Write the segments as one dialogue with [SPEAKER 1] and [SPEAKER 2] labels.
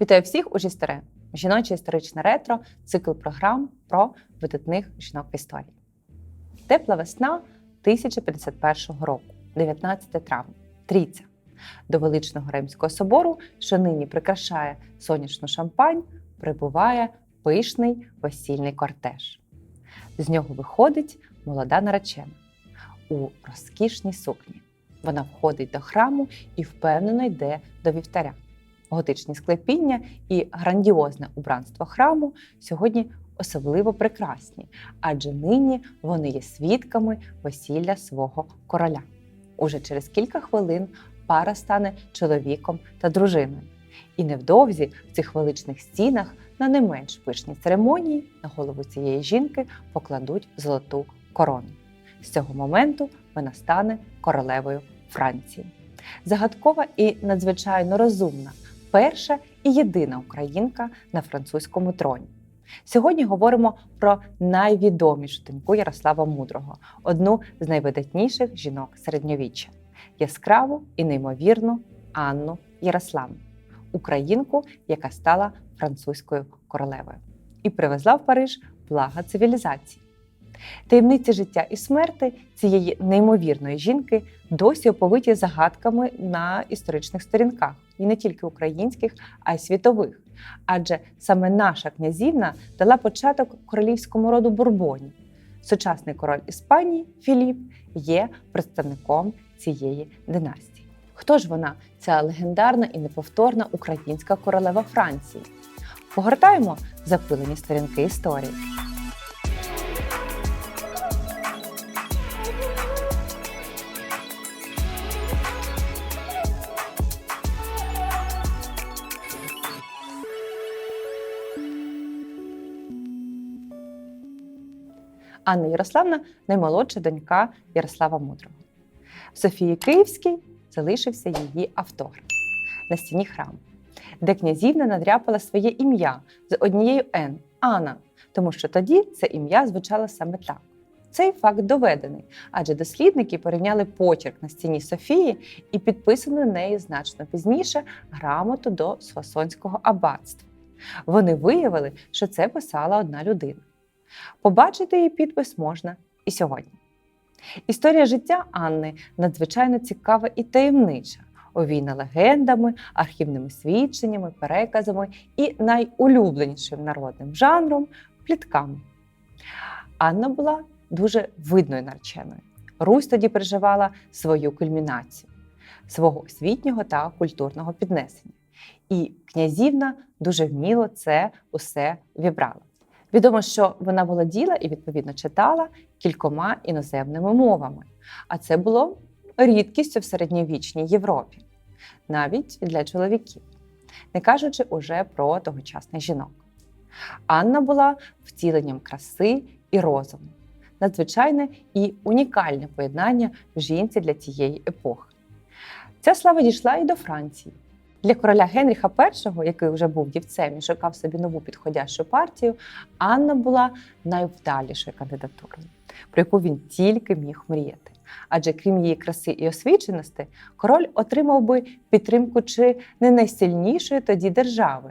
[SPEAKER 1] Вітаю всіх у Жістере, жіноче історичне ретро, цикл програм про видатних жінок в історії. Тепла весна 1051 року, 19 травня, трійця. До величного Римського собору, що нині прикрашає сонячну шампань, прибуває пишний весільний кортеж. З нього виходить молода наречена у розкішній сукні. Вона входить до храму і впевнено йде до вівтаря. Готичні склепіння і грандіозне убранство храму сьогодні особливо прекрасні, адже нині вони є свідками весілля свого короля. Уже через кілька хвилин пара стане чоловіком та дружиною. І невдовзі в цих величних стінах на не менш пишні церемонії на голову цієї жінки покладуть золоту корону. З цього моменту вона стане королевою Франції. Загадкова і надзвичайно розумна, перша і єдина українка на французькому троні. Сьогодні говоримо про найвідомішу доньку Ярослава Мудрого, одну з найвидатніших жінок середньовіччя, яскраву і неймовірну Анну Ярославну, українку, яка стала французькою королевою, і привезла в Париж блага цивілізації. Таємниці життя і смерти цієї неймовірної жінки досі оповиті загадками на історичних сторінках, і не тільки українських, а й світових. Адже саме наша князівна дала початок королівському роду Бурбонів. Сучасний король Іспанії Філіп є представником цієї династії. Хто ж вона, ця легендарна і неповторна українська королева Франції? Погортаємо запилені сторінки історії. Анна Ярославна наймолодша донька Ярослава Мудрого. В Софії Київській залишився її автограф на стіні храму, де князівна надряпала своє ім'я з однією Н Анна, тому що тоді це ім'я звучало саме так. Цей факт доведений, адже дослідники порівняли почерк на стіні Софії і підписану нею значно пізніше грамоту до Свасонського аббатства. Вони виявили, що це писала одна людина. Побачити її підпис можна і сьогодні. Історія життя Анни надзвичайно цікава і таємнича, овійна легендами, архівними свідченнями, переказами і найулюбленішим народним жанром плітками. Анна була дуже видною нареченою. Русь тоді переживала свою кульмінацію, свого освітнього та культурного піднесення. І князівна дуже вміло це усе вібрала. Відомо, що вона володіла і відповідно читала кількома іноземними мовами, а це було рідкістю в середньовічній Європі, навіть для чоловіків, не кажучи уже про тогочасних жінок. Анна була втіленням краси і розуму, надзвичайне і унікальне поєднання в жінці для цієї епохи. Ця слава дійшла і до Франції. Для короля Генріха І, який вже був дівцем і шукав собі нову підходящу партію, Анна була найвдалішою кандидатурою, про яку він тільки міг мріяти. Адже крім її краси і освіченості, король отримав би підтримку чи не найсильнішої тоді держави.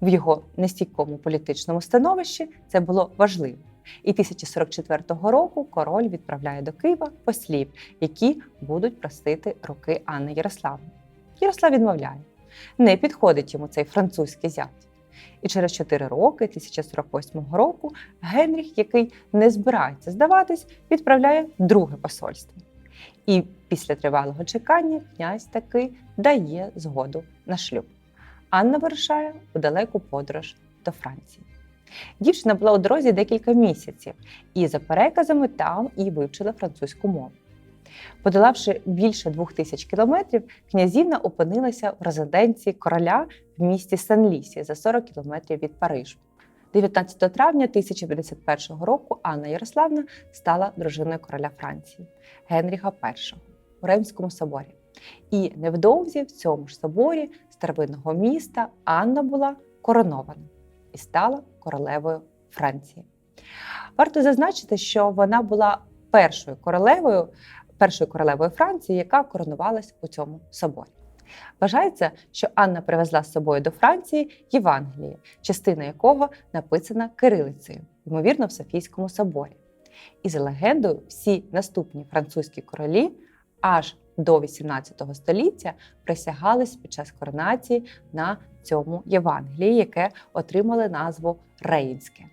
[SPEAKER 1] В його нестійкому політичному становищі це було важливо. І 1044 року король відправляє до Києва послів, які будуть просити руки Анни Ярославни. Ярослав відмовляє. Не підходить йому цей французький зять. І через 4 роки, 1048 року, Генріх, який не збирається здаватись, відправляє друге посольство. І після тривалого чекання князь таки дає згоду на шлюб. Анна вирушає у далеку подорож до Франції. Дівчина була у дорозі декілька місяців, і за переказами там і вивчила французьку мову. Подолавши більше двох тисяч кілометрів, князівна опинилася в резиденції короля в місті Сен-Лісі за 40 кілометрів від Парижу. 19 травня 1051 року Анна Ярославна стала дружиною короля Франції Генріха І у Римському соборі. І невдовзі в цьому ж соборі старовинного міста Анна була коронована і стала королевою Франції. Варто зазначити, що вона була першою королевою першою королевою Франції, яка коронувалась у цьому соборі. Вважається, що Анна привезла з собою до Франції Євангеліє, частина якого написана кирилицею, ймовірно, в Софійському соборі. І за легендою, всі наступні французькі королі аж до 18 століття присягались під час коронації на цьому Євангелії, яке отримали назву Рейнське.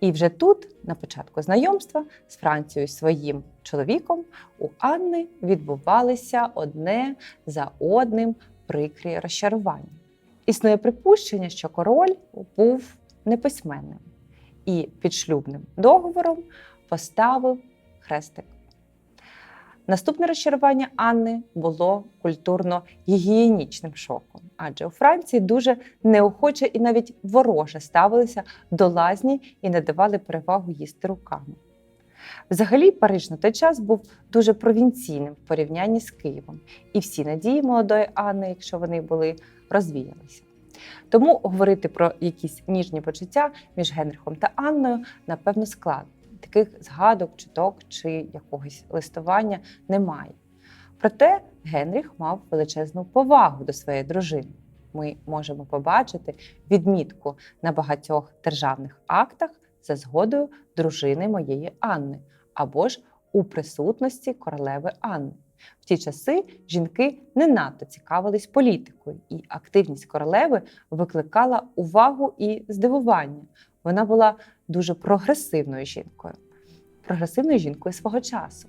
[SPEAKER 1] І вже тут, на початку знайомства з Францією своїм чоловіком, у Анни відбувалися одне за одним прикрі розчарування. Існує припущення, що король був неписьменним і під шлюбним договором поставив хрестик. Наступне розчарування Анни було культурно-гігієнічним шоком, адже у Франції дуже неохоче і навіть вороже ставилися до лазні і не давали перевагу їсти руками. Взагалі, Париж на той час був дуже провінційним в порівнянні з Києвом, і всі надії молодої Анни, якщо вони були, розвіялися. Тому говорити про якісь ніжні почуття між Генрихом та Анною напевно складно. Таких згадок, чуток чи якогось листування немає. Проте Генріх мав величезну повагу до своєї дружини. Ми можемо побачити відмітку на багатьох державних актах за згодою дружини моєї Анни або ж у присутності королеви Анни. В ті часи жінки не надто цікавились політикою, і активність королеви викликала увагу і здивування. Вона була дуже прогресивною жінкою, прогресивною жінкою свого часу.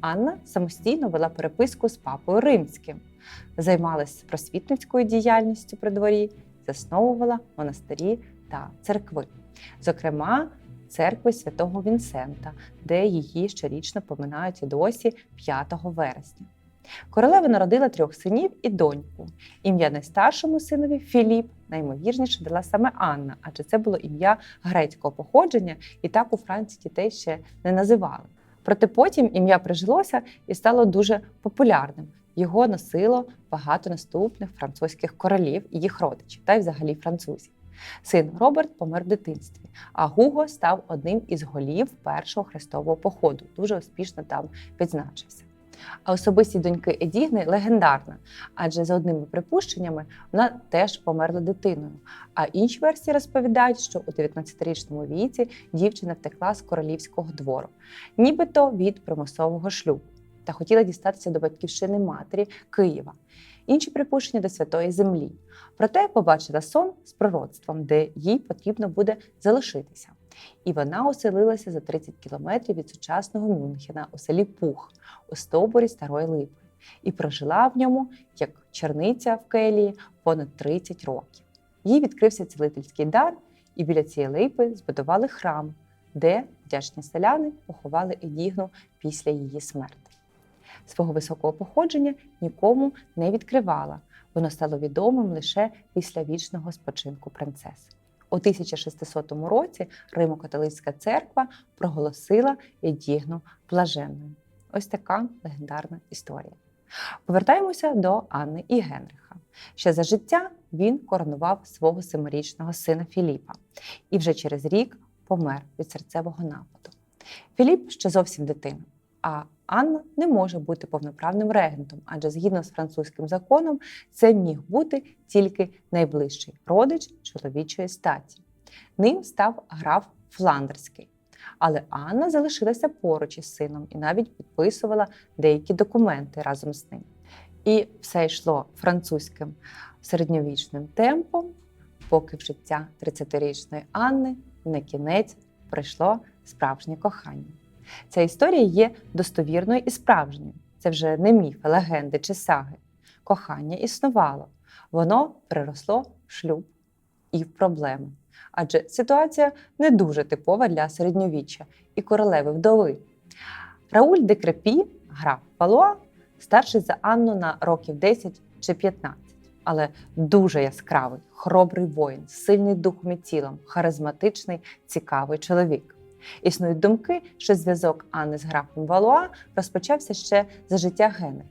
[SPEAKER 1] Анна самостійно вела переписку з папою римським, займалася просвітницькою діяльністю при дворі, засновувала монастирі та церкви, зокрема, церкви святого Вінсента, де її щорічно поминають і досі 5 вересня. Королева народила трьох синів і доньку. Ім'я найстаршому синові Філіп наймовірніше дала саме Анна, адже це було ім'я грецького походження, і так у Франції дітей ще не називали. Проте потім ім'я прижилося і стало дуже популярним. Його носило багато наступних французьких королів і їх родичів, та й взагалі французів. Син Роберт помер в дитинстві, а Гуго став одним із голів першого хрестового походу. Дуже успішно там відзначився. А особисті доньки Едігни легендарна, адже за одними припущеннями вона теж померла дитиною. А інші версії розповідають, що у 19-річному віці дівчина втекла з королівського двору, нібито від примусового шлюбу, та хотіла дістатися до батьківщини матері Києва. Інші припущення до святої землі. Проте побачила сон з пророцтвом, де їй потрібно буде залишитися. І вона оселилася за 30 кілометрів від сучасного Мюнхена у селі Пух у стовбурі Старої Липи і прожила в ньому як черниця в келії понад 30 років. Їй відкрився цілительський дар, і біля цієї липи збудували храм, де вдячні селяни поховали Едігну після її смерти. Свого високого походження нікому не відкривала. Воно стало відомим лише після вічного спочинку принцеси. У 1600 році Римо-католицька церква проголосила Едігну блаженною. Ось така легендарна історія. Повертаємося до Анни і Генриха. Ще за життя він коронував свого семирічного сина Філіпа і вже через рік помер від серцевого нападу. Філіп ще зовсім дитина, а Анна не може бути повноправним регентом, адже згідно з французьким законом це міг бути тільки найближчий родич чоловічої статі. Ним став граф Фландерський. Але Анна залишилася поруч із сином і навіть підписувала деякі документи разом з ним. І все йшло французьким середньовічним темпом, поки в життя 30-річної Анни на кінець прийшло справжнє кохання. Ця історія є достовірною і справжньою. Це вже не міфи, легенди чи саги. Кохання існувало, воно приросло в шлюб і в проблеми. Адже ситуація не дуже типова для середньовіччя і королеви вдови. Рауль де Крепі, граф Палуа, старший за Анну на років 10 чи 15, але дуже яскравий, хоробрий воїн, сильний духом і тілом, харизматичний, цікавий чоловік. Існують думки, що зв'язок Анни з графом Валуа розпочався ще за життя Генриха.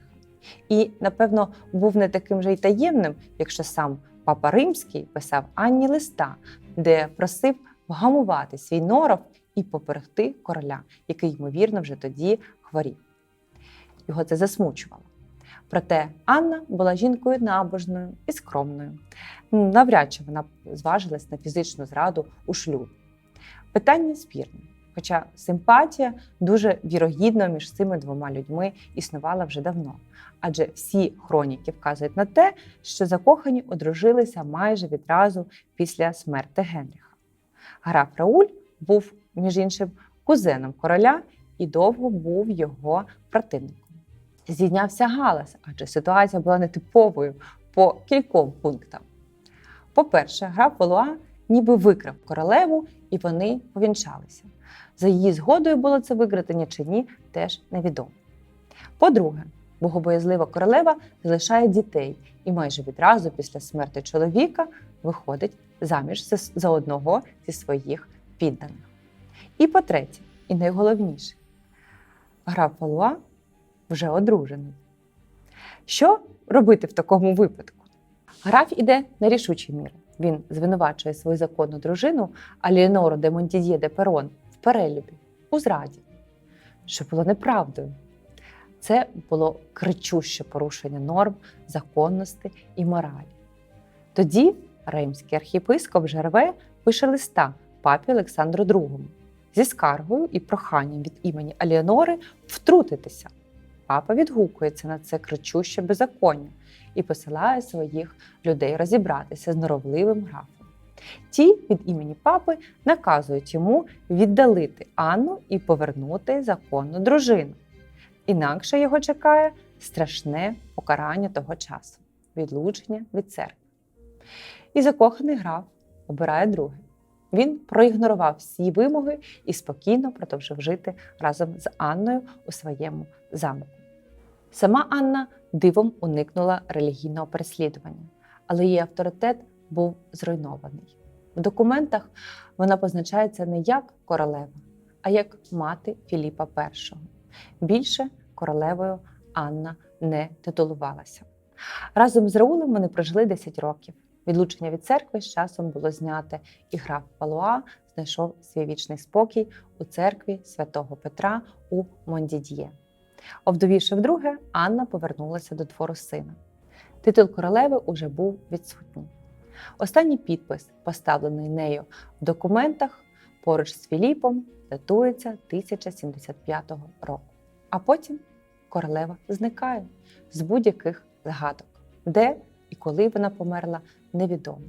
[SPEAKER 1] І, напевно, був не таким же й таємним, якщо сам папа Римський писав Анні листа, де просив вгамувати свій норов і поперегти короля, який, ймовірно, вже тоді хворів. Його це засмучувало. Проте Анна була жінкою набожною і скромною. Навряд чи вона зважилась на фізичну зраду у шлюб. Питання спірне. Хоча симпатія дуже вірогідно між цими двома людьми існувала вже давно. Адже всі хроніки вказують на те, що закохані одружилися майже відразу після смерти Генріха. Граф Рауль був, між іншим, кузеном короля і довго був його противником. Зійнявся галас, адже ситуація була нетиповою по кільком пунктам. По-перше, граф Валуа ніби викрав королеву, і вони повінчалися. За її згодою було це викрадення чи ні, теж невідомо. По-друге, богобоязлива королева залишає дітей і майже відразу після смерти чоловіка виходить заміж за- одного зі своїх підданих. І по-третє, і найголовніше, граф Валуа вже одружений. Що робити в такому випадку? Граф іде на рішучі міри. Він звинувачує свою законну дружину Алієнору де Монтідє де Перон в перелюбі, у зраді, що було неправдою. Це було кричуще порушення норм, законності і моралі. Тоді римський архієпископ Жерве пише листа папі Олександру II зі скаргою і проханням від імені Алієнори втрутитися. Папа відгукується на це кричуще беззаконня і посилає своїх людей розібратися з норовливим графом. Ті від імені папи наказують йому віддалити Анну і повернути законну дружину. Інакше його чекає страшне покарання того часу відлучення від церкви. І закоханий граф обирає друге. Він проігнорував всі вимоги і спокійно продовжив жити разом з Анною у своєму замку. Сама Анна дивом уникнула релігійного переслідування, але її авторитет був зруйнований. В документах вона позначається не як королева, а як мати Філіпа І. Більше королевою Анна не титулувалася. Разом з Раулем вони прожили 10 років. Відлучення від церкви з часом було зняте, і граф Палуа знайшов свій вічний спокій у церкві святого Петра у Мондід'є. Овдовівши вдруге, Анна повернулася до двору сина. Титул королеви уже був відсутній. Останній підпис, поставлений нею в документах поруч з Філіпом, датується 1075 року. А потім королева зникає з будь-яких згадок, де і коли вона померла, невідомо.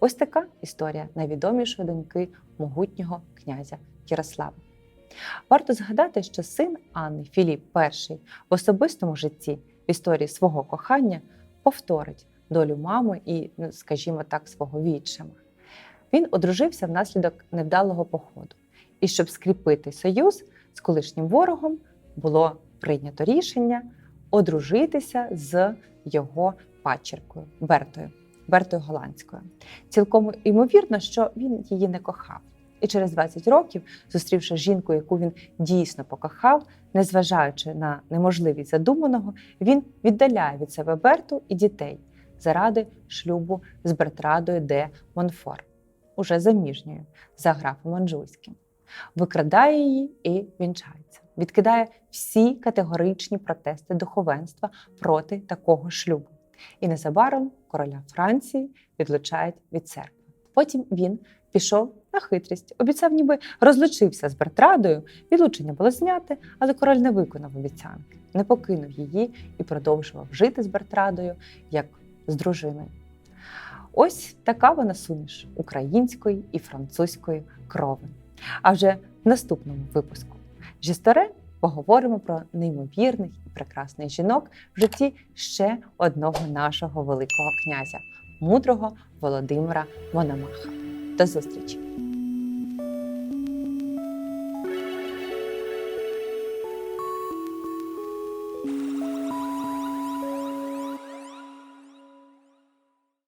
[SPEAKER 1] Ось така історія найвідомішої доньки могутнього князя Ярослава. Варто згадати, що син Анни Філіп І в особистому житті в історії свого кохання повторить долю мами і, ну, скажімо так, свого відчима. Він одружився внаслідок невдалого походу. І щоб скріпити союз з колишнім ворогом, було прийнято рішення одружитися з його падчеркою Бертою, Бертою Голландською. Цілком імовірно, що він її не кохав. І через 20 років, зустрівши жінку, яку він дійсно покохав, незважаючи на неможливість задуманого, він віддаляє від себе Берту і дітей заради шлюбу з Бертрадою де Монфор, уже заміжньою, за графом Анжуйським. Викрадає її і вінчається. Відкидає всі категоричні протести духовенства проти такого шлюбу. І незабаром короля Франції відлучають від церкви. Потім він пішов на хитрість, обіцяв, ніби розлучився з Бертрадою. Відлучення було зняте, але король не виконав обіцянки, не покинув її і продовжував жити з Бертрадою як з дружиною. Ось така вона суміш української і французької крови. А вже в наступному випуску Жісторе поговоримо про неймовірних і прекрасних жінок в житті ще одного нашого великого князя, мудрого Володимира Мономаха. До зустрічі!